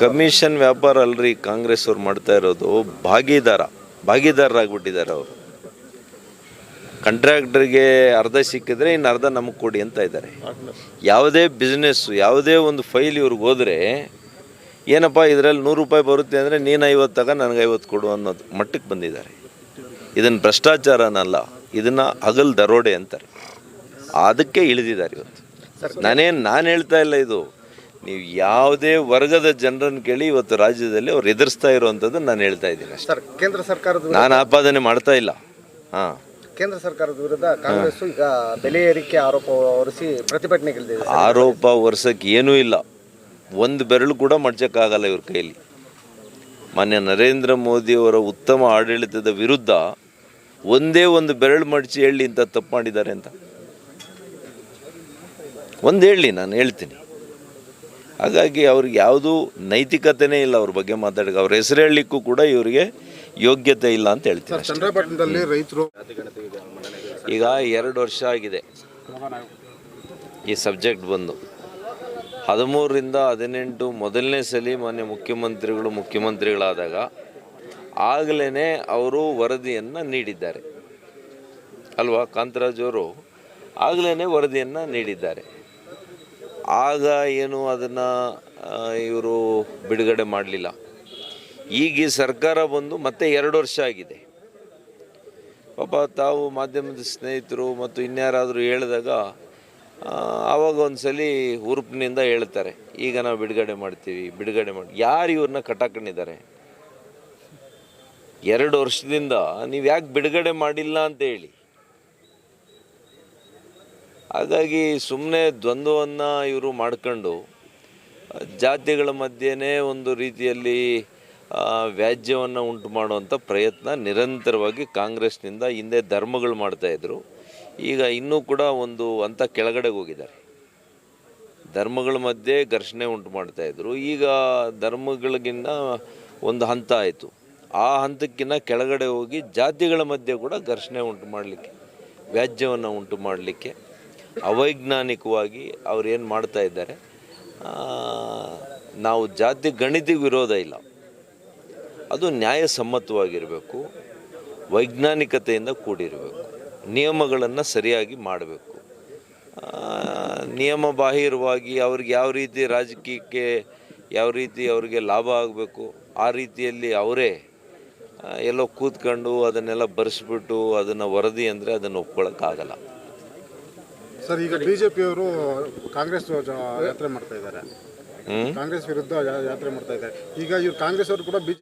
Commission ವ್ಯಾಪಾರ ಅಲ್ರಿ ಕಾಂಗ್ರೆಸ್ ಅವ್ರು ಮಾಡ್ತಾ ಇರೋದು ಭಾಗಿದಾರ ಭಾಗಿದಾರರಾಗ್ಬಿಟ್ಟಿದ್ದಾರೆ ಅವರು. ಕಾಂಟ್ರಾಕ್ಟರ್ಗೆ ಅರ್ಧ ಸಿಕ್ಕಿದ್ರೆ ಇನ್ನು ಅರ್ಧ ನಮಗೆ ಕೊಡಿ ಅಂತ ಇದ್ದಾರೆ. ಯಾವುದೇ ಬಿಸ್ನೆಸ್ಸು ಯಾವುದೇ ಒಂದು ಫೈಲ್ ಇವ್ರಿಗೆ ಹೋದರೆ ಏನಪ್ಪ ಇದರಲ್ಲಿ ನೂರು ರೂಪಾಯಿ ಬರುತ್ತೆ ಅಂದರೆ ನೀನು ಐವತ್ತು ತಗ ನನಗೆ ಐವತ್ತು ಕೊಡು ಅನ್ನೋದು ಮಟ್ಟಕ್ಕೆ ಬಂದಿದ್ದಾರೆ. ಇದನ್ನು ಭ್ರಷ್ಟಾಚಾರನಲ್ಲ ಇದನ್ನು ಹಗಲ್ ದರೋಡೆ ಅಂತಾರೆ. ಅದಕ್ಕೆ ಇಳಿದಿದ್ದಾರೆ ಇವತ್ತು. ನಾನೇನು ನಾನು ಹೇಳ್ತಾ ಇಲ್ಲ ಇದು. ನೀವು ಯಾವುದೇ ವರ್ಗದ ಜನರನ್ನು ಕೇಳಿ ಇವತ್ತು ರಾಜ್ಯದಲ್ಲಿ ಅವ್ರು ಎದುರಿಸ್ತಾ ಇರುವಂತದ್ದು ನಾನು ಹೇಳ್ತಾ ಇದ್ದೀನಿ ಅಷ್ಟೇ. ಸರ್ ಕೇಂದ್ರ ಸರ್ಕಾರದ ನಾನು ಆಪಾದನೆ ಮಾಡ್ತಾ ಇಲ್ಲ. ಹಾಂ. ಕೇಂದ್ರ ಸರ್ಕಾರದ ವಿರುದ್ಧ ಕಾಂಗ್ರೆಸ್ ಈಗ ಬೆಲೆ ಏರಿಕೆ ಆರೋಪ ಹೊರಿಸಿ ಪ್ರತಿಭಟನೆ ಸರ್. ಆರೋಪ ವರ್ಷಕ್ಕೆ ಏನೂ ಇಲ್ಲ. ಒಂದು ಬೆರಳು ಕೂಡ ಮಡ್ಚಕ್ಕಾಗಲ್ಲ ಇವ್ರ ಕೈಯಲ್ಲಿ ಮಾನ್ಯ ನರೇಂದ್ರ ಮೋದಿಯವರ ಉತ್ತಮ ಆಡಳಿತದ ವಿರುದ್ಧ ಒಂದೇ ಒಂದು ಬೆರಳು ಮಡಚಿ ಹೇಳಿ ಇಂಥ ತಪ್ಪು ಮಾಡಿದ್ದಾರೆ ಅಂತ. ಒಂದು ಹೇಳಿ ನಾನು ಹೇಳ್ತೀನಿ. ಹಾಗಾಗಿ ಅವ್ರಿಗೆ ಯಾವುದೂ ನೈತಿಕತೆನೇ ಇಲ್ಲ ಅವ್ರ ಬಗ್ಗೆ ಮಾತಾಡಕ್ಕೆ. ಅವ್ರ ಹೆಸರು ಹೇಳಲಿಕ್ಕೂ ಕೂಡ ಇವರಿಗೆ ಯೋಗ್ಯತೆ ಇಲ್ಲ ಅಂತ ಹೇಳ್ತೀನಿ. ಚಂದ್ರಪಟ್ಟಣದಲ್ಲಿ ರೈತರು ಈಗ ಎರಡು ವರ್ಷ ಆಗಿದೆ. ಈ ಸಬ್ಜೆಕ್ಟ್ ಬಂದು ಹದಿಮೂರರಿಂದ ಹದಿನೆಂಟು ಮೊದಲನೇ ಸಲ ಮಾನ್ಯ ಮುಖ್ಯಮಂತ್ರಿಗಳು ಮುಖ್ಯಮಂತ್ರಿಗಳಾದಾಗ ಆಗಲೇ ಅವರು ವರದಿಯನ್ನು ನೀಡಿದ್ದಾರೆ. ಅಲ್ವಾ ಕಾಂತರಾಜ್ ಅವರು? ಆಗಲೇ ವರದಿಯನ್ನು ನೀಡಿದ್ದಾರೆ. ಆಗ ಏನು ಅದನ್ನು ಇವರು ಬಿಡುಗಡೆ ಮಾಡಲಿಲ್ಲ. ಈಗ ಈ ಸರ್ಕಾರ ಬಂದು ಮತ್ತೆ ಎರಡು ವರ್ಷ ಆಗಿದೆ. ಪಾಪ ತಾವು ಮಾಧ್ಯಮದ ಸ್ನೇಹಿತರು ಮತ್ತು ಇನ್ಯಾರಾದರೂ ಹೇಳಿದಾಗ ಆವಾಗ ಆವಾಗ ಒಂದ್ಸಲಿ ಹುರುಪಿನಿಂದ ಹೇಳ್ತಾರೆ, ಈಗ ನಾವು ಬಿಡುಗಡೆ ಮಾಡ್ತೀವಿ, ಬಿಡುಗಡೆ ಮಾಡಿ, ಯಾರು ಇವ್ರನ್ನ ಕಟಾಕೊಂಡಿದ್ದಾರೆ ಎರಡು ವರ್ಷದಿಂದ ನೀವು ಯಾಕೆ ಬಿಡುಗಡೆ ಮಾಡಿಲ್ಲ ಅಂತ ಹೇಳಿ. ಹಾಗಾಗಿ ಸುಮ್ಮನೆ ದ್ವಂದ್ವವನ್ನು ಇವರು ಮಾಡ್ಕೊಂಡು ಜಾತಿಗಳ ಮಧ್ಯೆನೇ ಒಂದು ರೀತಿಯಲ್ಲಿ ವ್ಯಾಜ್ಯವನ್ನು ಉಂಟು ಮಾಡುವಂಥ ಪ್ರಯತ್ನ ನಿರಂತರವಾಗಿ ಕಾಂಗ್ರೆಸ್ನಿಂದ ಹಿಂದೆ ಧರ್ಮಗಳು ಮಾಡ್ತಾಯಿದ್ರು ಈಗ ಇನ್ನೂ ಕೂಡ ಒಂದು ಅಂತ ಕೆಳಗಡೆಗೆ ಹೋಗಿದ್ದಾರೆ. ಧರ್ಮಗಳ ಮಧ್ಯೆ ಘರ್ಷಣೆ ಉಂಟು ಮಾಡ್ತಾಯಿದ್ರು ಈಗ ಧರ್ಮಗಳಿಗಿನ್ನ ಒಂದು ಹಂತ ಆಯಿತು. ಆ ಹಂತಕ್ಕಿಂತ ಕೆಳಗಡೆ ಹೋಗಿ ಜಾತಿಗಳ ಮಧ್ಯೆ ಕೂಡ ಘರ್ಷಣೆ ಉಂಟು ಮಾಡಲಿಕ್ಕೆ, ವ್ಯಾಜ್ಯವನ್ನು ಉಂಟು ಮಾಡಲಿಕ್ಕೆ ಅವೈಜ್ಞಾನಿಕವಾಗಿ ಅವ್ರು ಏನು ಮಾಡ್ತಾ ಇದ್ದಾರೆ ನಾವು ಜಾತಿ ಗಣಿತ ವಿರೋಧ ಇಲ್ಲ. ಅದು ನ್ಯಾಯಸಮ್ಮತವಾಗಿರಬೇಕು, ವೈಜ್ಞಾನಿಕತೆಯಿಂದ ಕೂಡಿರಬೇಕು, ನಿಯಮಗಳನ್ನು ಸರಿಯಾಗಿ ಮಾಡಬೇಕು. ನಿಯಮ ಬಾಹಿರವಾಗಿ ಅವ್ರಿಗೆ ಯಾವ ರೀತಿ ರಾಜಕೀಯಕ್ಕೆ ಯಾವ ರೀತಿ ಅವ್ರಿಗೆ ಲಾಭ ಆಗಬೇಕು, ಆ ರೀತಿಯಲ್ಲಿ ಅವರೇ ಎಲ್ಲೋ ಕೂತ್ಕೊಂಡು ಅದನ್ನೆಲ್ಲ ಬರೆಸ್ಬಿಟ್ಟು ಅದನ್ನು ವರದಿ ಅಂದರೆ ಅದನ್ನು ಒಪ್ಕೊಳ್ಳೋಕ್ಕಾಗಲ್ಲ ಸರ್ ಈಗ ಬಿಜೆಪಿಯವರು ಕಾಂಗ್ರೆಸ್ ಯಾತ್ರೆ ಮಾಡ್ತಾ ಇದ್ದಾರೆ. ಕಾಂಗ್ರೆಸ್ ವಿರುದ್ಧ ಯಾ- ಯಾತ್ರೆ ಮಾಡ್ತಾ ಇದ್ದಾರೆ. ಈಗ ಇವ್ರು ಕಾಂಗ್ರೆಸ್ ಅವರು ಕೂಡ ಬಿಜೆಪಿ